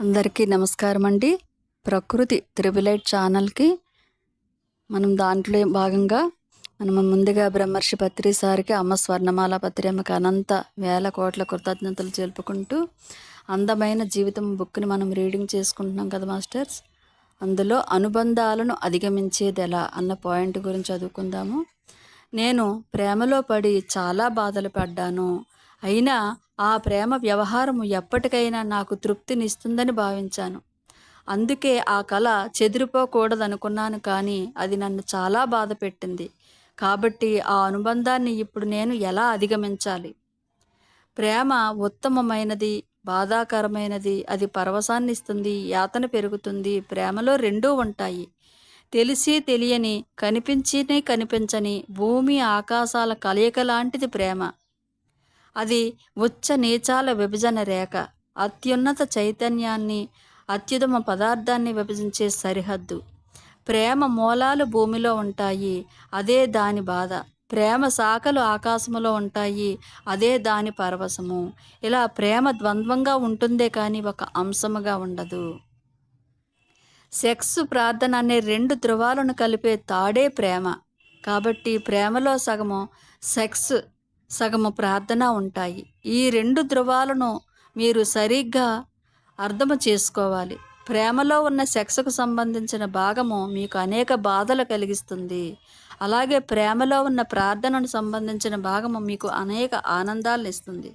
అందరికీ నమస్కారం అండి ప్రకృతి త్రిబులైట్ ఛానల్కి మనం దాంట్లో భాగంగా మనం ముందుగా బ్రహ్మర్షి పత్రి సారికి అమ్మ స్వర్ణమాల పత్రి అమ్మకి అనంత వేల కోట్ల కృతజ్ఞతలు తెలుపుకుంటూ అందమైన జీవితం బుక్ని మనం రీడింగ్ చేసుకుంటున్నాం కదా మాస్టర్స్. అందులో అనుబంధాలను అధిగమించేది ఎలా అన్న పాయింట్ గురించి చదువుకుందాము. నేను ప్రేమలో పడి చాలా బాధలు పడ్డాను. అయినా ఆ ప్రేమ వ్యవహారము ఎప్పటికైనా నాకు తృప్తినిస్తుందని భావించాను. అందుకే ఆ కళ చెదిరిపోకూడదనుకున్నాను కానీ అది నన్ను చాలా బాధ పెట్టింది. కాబట్టి ఆ అనుబంధాన్ని ఇప్పుడు నేను ఎలా అధిగమించాలి? ప్రేమ ఉత్తమమైనది బాధాకరమైనది అది పరవశాన్ని ఇస్తుంది యాతన పెరుగుతుంది ప్రేమలో రెండూ ఉంటాయి. తెలిసి తెలియని కనిపించిని కనిపించని భూమి ఆకాశాల కలయిక లాంటిది ప్రేమ. అది ఉచ్చ నీచాల విభజన రేఖ. అత్యున్నత చైతన్యాన్ని అత్యుత్తమ పదార్థాన్ని విభజించే సరిహద్దు. ప్రేమ మూలాలు భూమిలో ఉంటాయి అదే దాని బాధ. ప్రేమ శాఖలు ఆకాశములో ఉంటాయి అదే దాని పరవశము. ఇలా ప్రేమ ద్వంద్వంగా ఉంటుందే కానీ ఒక అంశముగా ఉండదు. సెక్స్ ప్రార్థన అనే రెండు ధృవాలను కలిపే తాడే ప్రేమ. కాబట్టి ప్రేమలో సగము సెక్స్ సగము ప్రార్థన ఉంటాయి. ఈ రెండు ధృవాలను మీరు సరిగ్గా అర్థం చేసుకోవాలి. ప్రేమలో ఉన్న సెక్స్కు సంబంధించిన భాగము మీకు అనేక బాధలు కలిగిస్తుంది. అలాగే ప్రేమలో ఉన్న ప్రార్థనను సంబంధించిన భాగము మీకు అనేక ఆనందాలను ఇస్తుంది.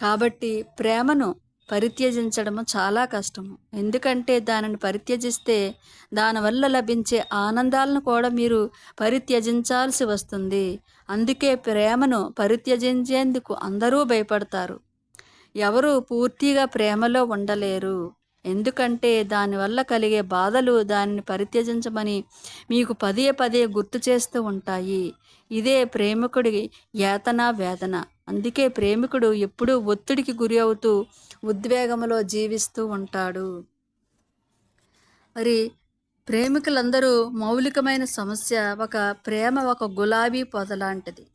కాబట్టి ప్రేమను పరిత్యజించడము చాలా కష్టము. ఎందుకంటే దానిని పరిత్యజిస్తే దానివల్ల లభించే ఆనందాలను కూడా మీరు పరిత్యజించాల్సి వస్తుంది. అందుకే ప్రేమను పరిత్యజించేందుకు అందరూ భయపడతారు. ఎవరు పూర్తిగా ప్రేమలో ఉండలేరు. ఎందుకంటే దానివల్ల కలిగే బాధలు దానిని పరిత్యజించమని మీకు పదే పదే గుర్తు చేస్తూ ఉంటాయి. ఇదే ప్రేమికుడి యాతన వేదన. అందుకే ప్రేమికుడు ఎప్పుడూ ఒత్తిడికి గురి అవుతూ ఉద్వేగంలో జీవిస్తూ ఉంటాడు. మరి ప్రేమికులందరూ మౌలికమైన సమస్య ఒక ప్రేమ ఒక గులాబీ పొద లాంటిది.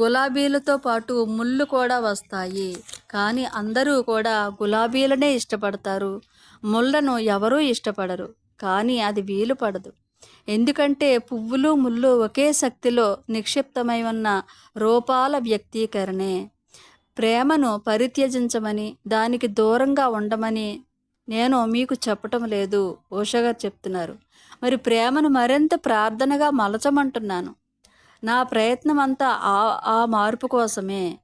గులాబీలతో పాటు ముళ్ళు కూడా వస్తాయి. కానీ అందరూ కూడా గులాబీలనే ఇష్టపడతారు. ముళ్ళను ఎవరూ ఇష్టపడరు. కానీ అది వీలు పడదు. ఎందుకంటే పువ్వులు ముళ్ళు ఒకే శక్తిలో నిక్షిప్తమై ఉన్న రూపాల వ్యక్తీకరణే. ప్రేమను పరిత్యజించమని దానికి దూరంగా ఉండమని నేను మీకు చెప్పటం లేదు ఓషగారు చెప్తున్నారు. మరి ప్రేమను మరింత ప్రార్థనగా మలచమంటున్నాను. నా ప్రయత్నం అంతా ఆ ఆ మార్పు కోసమే.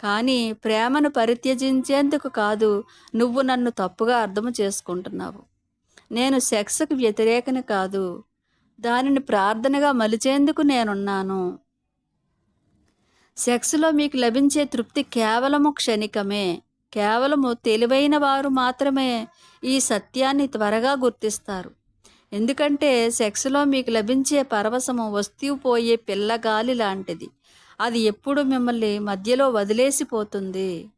కానీ ప్రేమను పరిత్యజించేందుకు కాదు నువ్వు నన్ను తప్పుగా అర్థం చేసుకుంటున్నావు. నేను సెక్స్కు వ్యతిరేకని కాదు దానిని ప్రార్థనగా మలిచేందుకు నేనున్నాను. సెక్స్లో మీకు లభించే తృప్తి కేవలము క్షణికమే. కేవలము తెలివైన వారు మాత్రమే ఈ సత్యాన్ని త్వరగా గుర్తిస్తారు. ఎందుకంటే సెక్స్లో మీకు లభించే పరవశము వస్తూ పోయే పిల్లగాలి లాంటిది. అది ఎప్పుడు మిమ్మల్ని మధ్యలో వదిలేసిపోతుంది.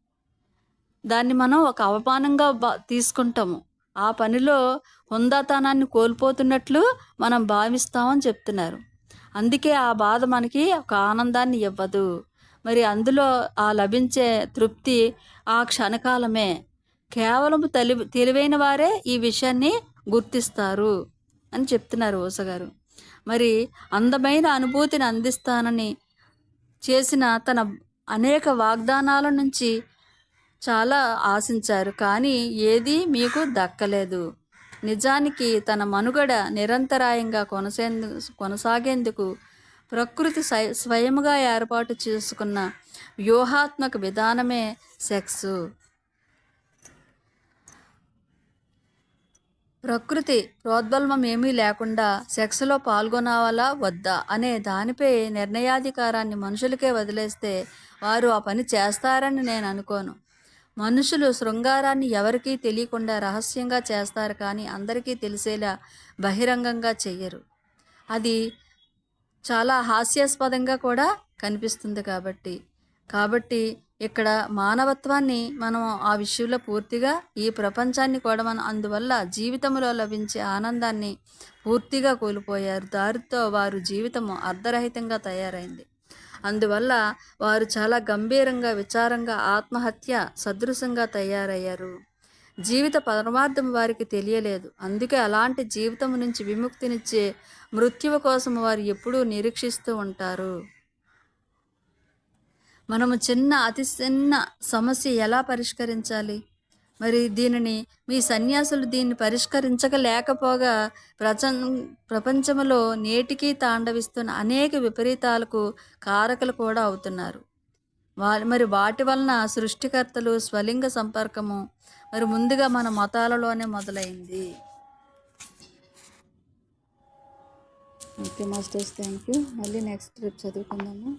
దాన్ని మనం ఒక అవమానంగా తీసుకుంటాము. ఆ పనిలో హుందాతనాన్ని కోల్పోతున్నట్లు మనం భావిస్తామని చెప్తున్నారు. అందుకే ఆ బాధ మనకి ఒక ఆనందాన్ని ఇవ్వదు. మరి అందులో ఆ లభించే తృప్తి ఆ క్షణకాలమే. కేవలం తెలి తెలివైన వారే ఈ విషయాన్ని గుర్తిస్తారు అని చెప్తున్నారు ఓసగారు మరి అందమైన అనుభూతిని అందిస్తానని చేసిన తన అనేక వాగ్దానాల నుంచి చాలా ఆశించారు. కానీ ఏది మీకు దక్కలేదు. నిజానికి తన మనుగడ నిరంతరాయంగా కొనసేందు కొనసాగేందుకు ప్రకృతి స్వయముగా ఏర్పాటు చేసుకున్న వ్యూహాత్మక విధానమే సెక్స్. ప్రకృతి ప్రోద్బల్మం ఏమీ లేకుండా సెక్స్లో పాల్గొనవాలా వద్దా అనే దానిపై నిర్ణయాధికారాన్ని మనుషులకే వదిలేస్తే వారు ఆ పని చేస్తారని నేను అనుకోను. మనుషులు శృంగారాన్ని ఎవరికీ తెలియకుండా రహస్యంగా చేస్తారు కానీ అందరికీ తెలిసేలా బహిరంగంగా చెయ్యరు. అది చాలా హాస్యాస్పదంగా కూడా కనిపిస్తుంది కాబట్టి. కాబట్టి ఇక్కడ మానవత్వాన్ని మనం ఆ విషయంలో పూర్తిగా ఈ ప్రపంచాన్ని కూడా మనం అందువల్ల జీవితంలో లభించే ఆనందాన్ని పూర్తిగా కోల్పోయారు. దారితో వారు జీవితము అర్ధరహితంగా తయారైంది. అందువల్ల వారు చాలా గంభీరంగా విచారంగా ఆత్మహత్య సదృశంగా తయారయ్యారు. జీవిత పరమార్థం వారికి తెలియలేదు. అందుకే అలాంటి జీవితం నుంచి విముక్తినిచ్చే మృత్యువు కోసం వారు ఎప్పుడూ నిరీక్షిస్తూ ఉంటారు. మనము చిన్న అతి చిన్న సమస్య ఎలా పరిష్కరించాలి? మరి దీనిని మీ సన్యాసులు దీన్ని పరిష్కరించకలేకపోగా ప్రచం ప్రపంచంలో నేటికీ తాండవిస్తున్న అనేక విపరీతాలకు కారకులు కూడా అవుతున్నారు. వా మరి వాటి వలన సృష్టికర్తలు స్వలింగ సంపర్కము మరి ముందుగా మన మతాలలోనే మొదలైంది. ఓకే మాస్టర్స్ థ్యాంక్ యూ మళ్ళీ నెక్స్ట్ ట్రిప్ చదువుకుందాము.